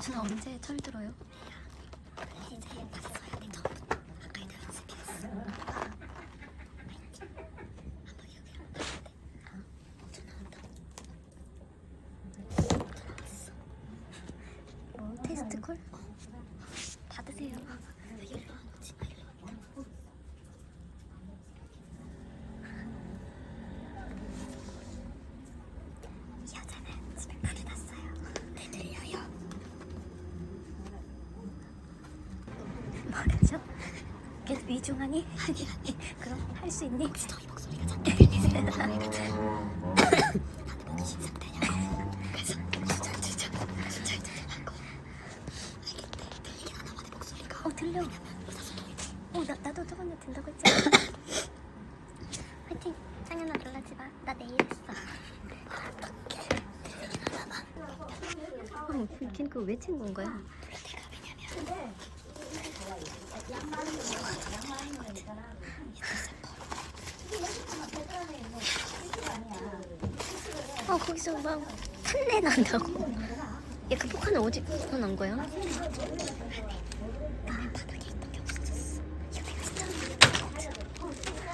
준아 언제 철 들어요? 이제 봤어야 돼 처음부터 아까 도 연습했어 한번 여기로 준아 온다 들어왔어 뭐 테스트 콜? 받으세요 위중하니? 그럼 할 수 있니? 혹시 너희 목소리가 작게 들리세요? 나는 모두 신상되냐 들려. 어 나, 나도 저번에 된다고 했잖아 화이팅. 창현아 놀라지 마 나 내일 했어. 어떡해 어, 걔는 그거 왜 챙긴 거야? 내가 왜냐면. 어 거기서 막 풋내 난다고. 얘그 폭탄은 어디서 난 거야?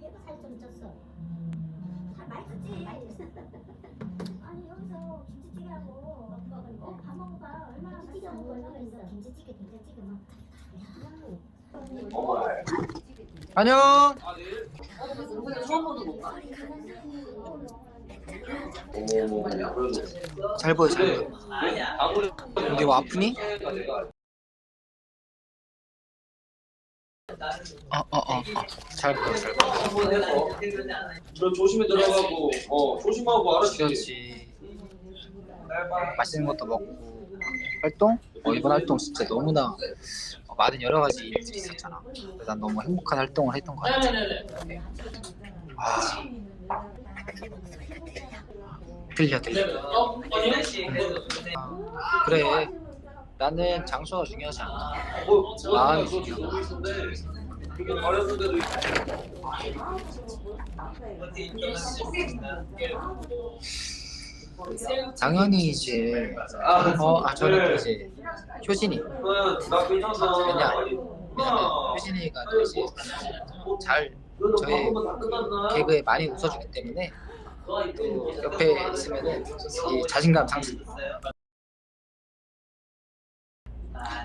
배가 살좀 쪘어. 살 많이 쪘지? 많이 쪘어. 아니 여기서 김치찌개하고 어, 밥 먹어봐. 얼마나 김치찌개하고 얼마나 있어? 김치찌개, 된장찌개 막. 안녕. 잘 보여 잘 보여. 어디 뭐 아프니? 어어어 어, 어. 잘 보여 잘 보여. 너 조심히 들어가고 어 조심하고 알았지? 그렇지. 맛있는 것도 먹고 활동? 어 이번 활동 진짜 너무나 어, 많은 여러 가지 일들이 있었잖아. 난 너무 행복한 활동을 했던 것 같아. 아 들려 들려. 아, 그래. 나는 장소가 중요하지 않아. 뭐 마음이. 보고 당연히 이제 아, 어, 아 저는 또 그래. 이제 효진이 왜냐 왜냐면 효진이가 또 이제 잘 끝났나? 개그에 많이 웃어주기 때문에 또 옆에 있으면은 이 자신감 상승.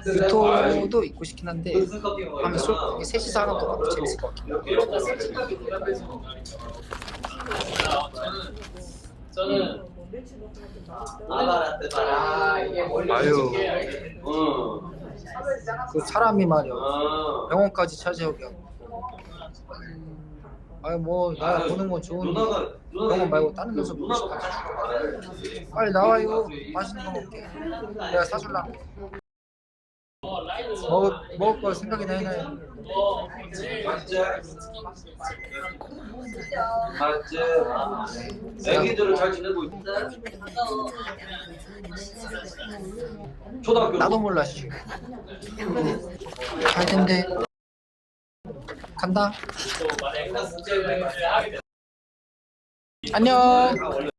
유토도 있고 싶긴 한데 하면 쏠 셋이서 하는 것도 재밌을 것 같긴 해. 저는 아 이게 원래 아유. 어. 그 사람이 말이야 아. 병원까지 차지하게 하고. 아유 뭐나 보는 건 좋은데 누나가 누나가 병원 말고 다른 데서 보고 싶어. 빨리 나와요. 맛있는 거 먹게. 내가 사줄라. 먹을 먹을 거 생각이나 해놔요. 맞지? 애기들은 잘 지내고 있어? 초등학교 나도 몰라 씨. 잘 텐데. 간다. 안녕. 그러면